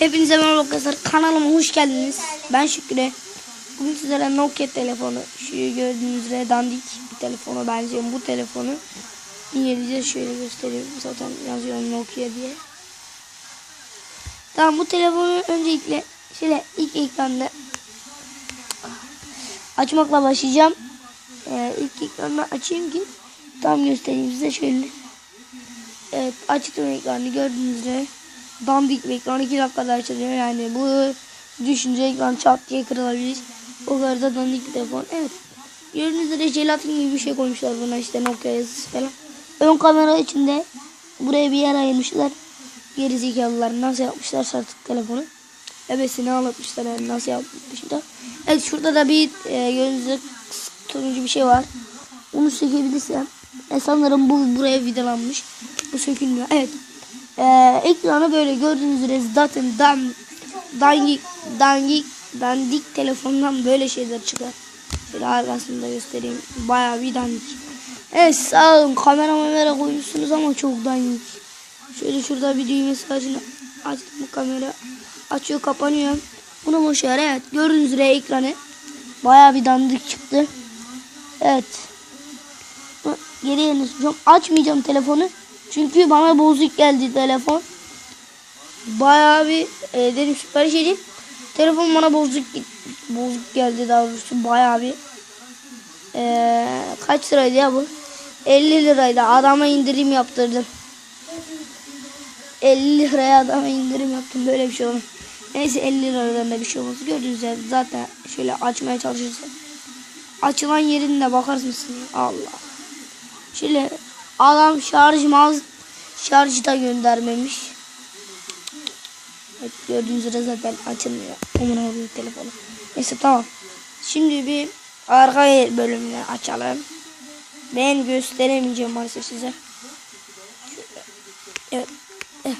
Hepinize merhaba arkadaşlar. Kanalıma hoş geldiniz. Ben Şükrü. Bugün sizlere Nokia telefonu, şu gördüğünüz üzere dandik bir telefona benziyor. Bu telefonu İngilizce şöyle göstereyim. Zaten yazıyorum Nokia diye. Tamam bu telefonu öncelikle şöyle ilk ekranda açmakla başlayacağım. Ee, ilk ekranı açayım ki tam göstereyim size şöyle. Evet açtım ekranı gördüğünüz üzere dandik bir ekran 2 dakikada açılıyor yani bu düşünce ekran çat diye kırılabilir. O kadar da dandik bir telefon. Evet gördüğünüz üzere jelatin gibi bir şey koymuşlar buna işte Nokia yazısı falan. Ön kamera içinde buraya bir yer ayırmışlar. Geri zekalılar nasıl yapmışlar artık telefonu. Ebesini anlatmışlar yani nasıl yapmışlar. Evet şurada da bir e, gördüğünüz üzere turuncu bir şey var. Onu sökebilirsem. E, sanırım bu buraya vidalanmış. Bu sökülmüyor. Evet. Ee, ekranı böyle gördüğünüz üzere zaten dan, dandik, dandik, dandik telefondan böyle şeyler çıkar. Şöyle arkasını da göstereyim. Bayağı bir dandik. Evet sağ olun kamera kamera koymuşsunuz ama çok dandik. Şöyle şurada bir düğmesi açın. Açtım bu kamera. Açıyor kapanıyor. Bunu boş ver evet. Gördüğünüz üzere ekranı. Bayağı bir dandik çıktı. Evet. Geri sokacağım. Açmayacağım telefonu. Çünkü bana bozuk geldi telefon. Bayağı bir e, dedim sipariş edeyim. Telefon bana bozuk bozuk geldi daha doğrusu bayağı bir. E, kaç liraydı ya bu? 50 liraydı. Adama indirim yaptırdım. 50 liraya adama indirim yaptım. Böyle bir şey olmaz. Neyse 50 liradan da bir şey olmaz. Gördüğünüz gibi zaten şöyle açmaya çalışırsak. Açılan yerinde bakar mısın? Allah. Şöyle adam şarjmaz şarjı da göndermemiş. Evet, gördüğünüz üzere zaten açılmıyor. Aman oluyor telefonu. Neyse tamam. Şimdi bir arka bölümünü açalım. Ben gösteremeyeceğim maalesef size. Şöyle. Evet. evet.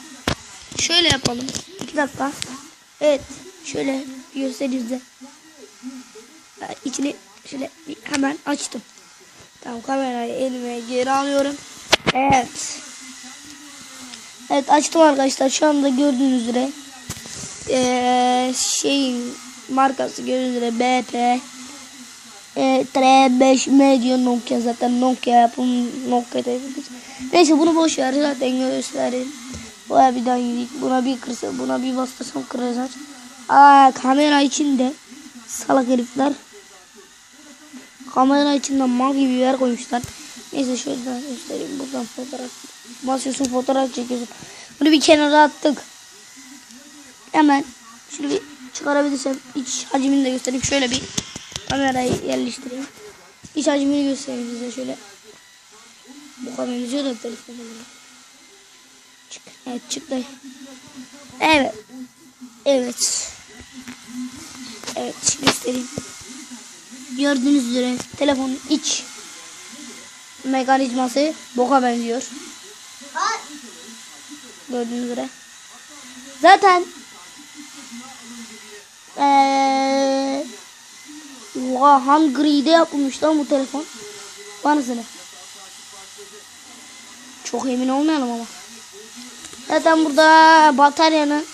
Şöyle yapalım. İki dakika. Evet. Şöyle göstereyim size. İçini şöyle hemen açtım. Tamam kamerayı elime geri alıyorum. Evet. Evet açtım arkadaşlar. Şu anda gördüğünüz üzere ee, şeyin markası gördüğünüz üzere BP e, 5 Media Nokia zaten Nokia yapım Nokia yapıyoruz. Neyse bunu boş ver zaten göstereyim. Baya bir daha yedik. Buna bir kırsa buna bir bastırsam kıracak. Aa kamera içinde salak herifler. Kamera içinden mal gibi yer koymuşlar. Neyse şöyle göstereyim. Buradan fotoğraf. Basıyorsun fotoğraf çekiyorsun. Bunu bir kenara attık. Hemen şöyle bir çıkarabilirsem iç hacmini de göstereyim. Şöyle bir kamerayı yerleştireyim. İç hacmini göstereyim size şöyle. Bu kadar benziyor da telefonu. Çık. Evet çıktı. Evet. Evet. Evet göstereyim. Gördüğünüz üzere telefonun iç mekanizması boka benziyor. Gördüğünüz üzere. Zaten ee, Hungry'de yapılmış lan bu telefon. Banısını. Çok emin olmayalım ama. Zaten burada bataryanın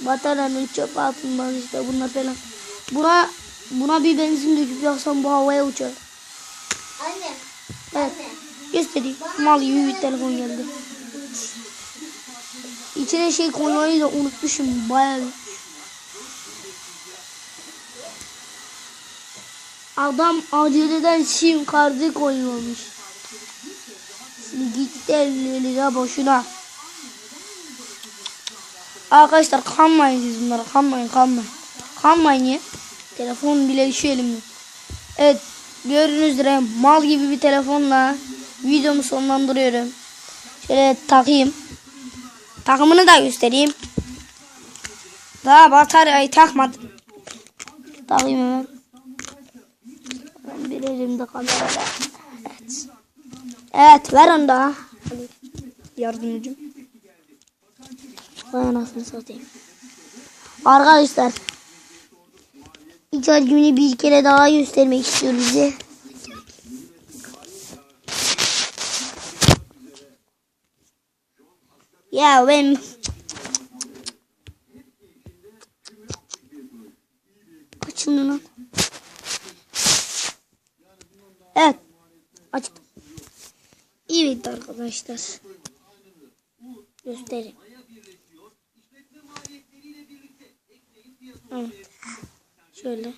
bataryanın çöp altından işte bunlar falan. Buna Buna bir benzin döküp yaksam bu havaya uçar. Göstereyim. Mal gibi bir telefon geldi. İçine şey koymayı da unutmuşum. Bayağı. Adam aceleden sim kartı koymamış. Gitti 50 lira boşuna. Arkadaşlar kanmayın siz bunlara. Kanmayın kanmayın. Kanmayın ya. Telefon bile düşüyor elimde. Evet gördüğünüz üzere mal gibi bir telefonla videomu sonlandırıyorum. Şöyle takayım. Takımını da göstereyim. Daha bataryayı takmadım. Takayım hemen. Ben bir elimde kamerada. Evet. Evet ver onu da. Yardımcım. Vay anasını satayım. Arkadaşlar İç hacmini bir kere daha göstermek istiyorum size. Ya ben... Kaçın lan. Evet. Açık. Evet arkadaşlar. Göstereyim. Şöyle.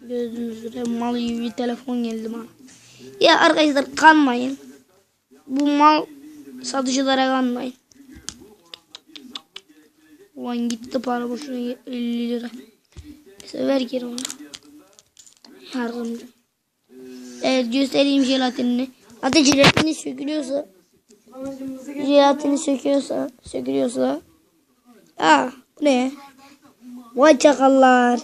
Gördüğünüz üzere mal gibi bir telefon geldi bana. Ya arkadaşlar kanmayın. Bu mal satıcılara kanmayın. Ulan gitti para boşuna 50 lira. Neyse ver geri onu. Yardımcı. Evet göstereyim jelatinini. Hatta jelatini sökülüyorsa jelatini söküyorsa sökülüyorsa Aa bu ne? Vay çakallar.